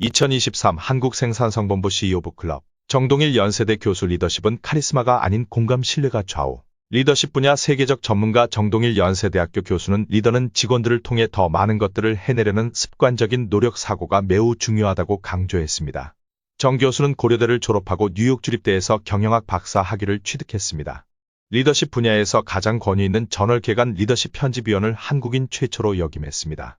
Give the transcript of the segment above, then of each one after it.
2023 한국생산성본부 CEO 북클럽 정동일 연세대 교수 리더십은 카리스마가 아닌 공감 신뢰가 좌우. 리더십 분야 세계적 전문가 정동일 연세대학교 교수는 리더는 직원들을 통해 더 많은 것들을 해내려는 습관적인 노력 사고가 매우 중요하다고 강조했습니다. 정 교수는 고려대를 졸업하고 뉴욕 주립대에서 경영학 박사 학위를 취득했습니다. 리더십 분야에서 가장 권위 있는 저널 개간 리더십 편집위원을 한국인 최초로 역임했습니다.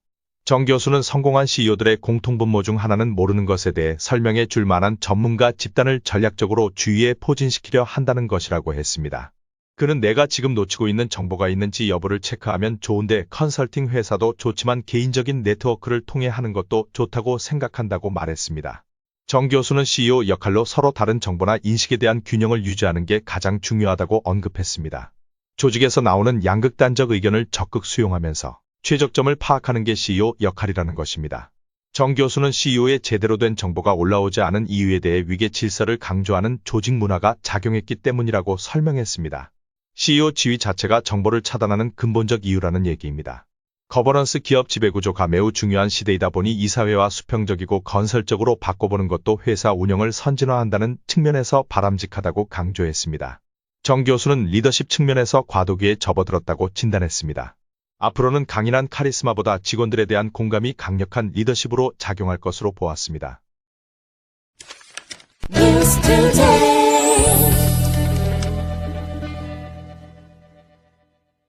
정 교수는 성공한 CEO들의 공통분모 중 하나는 모르는 것에 대해 설명해 줄 만한 전문가 집단을 전략적으로 주위에 포진시키려 한다는 것이라고 했습니다. 그는 내가 지금 놓치고 있는 정보가 있는지 여부를 체크하면 좋은데 컨설팅 회사도 좋지만 개인적인 네트워크를 통해 하는 것도 좋다고 생각한다고 말했습니다. 정 교수는 CEO 역할로 서로 다른 정보나 인식에 대한 균형을 유지하는 게 가장 중요하다고 언급했습니다. 조직에서 나오는 양극단적 의견을 적극 수용하면서 최적점을 파악하는 게 CEO 역할이라는 것입니다. 정 교수는 CEO의 제대로 된 정보가 올라오지 않은 이유에 대해 위계 질서를 강조하는 조직 문화가 작용했기 때문이라고 설명했습니다. CEO 지위 자체가 정보를 차단하는 근본적 이유라는 얘기입니다. 거버넌스 기업 지배구조가 매우 중요한 시대이다 보니 이사회와 수평적이고 건설적으로 바꿔보는 것도 회사 운영을 선진화한다는 측면에서 바람직하다고 강조했습니다. 정 교수는 리더십 측면에서 과도기에 접어들었다고 진단했습니다. 앞으로는 강인한 카리스마보다 직원들에 대한 공감이 강력한 리더십으로 작용할 것으로 보았습니다.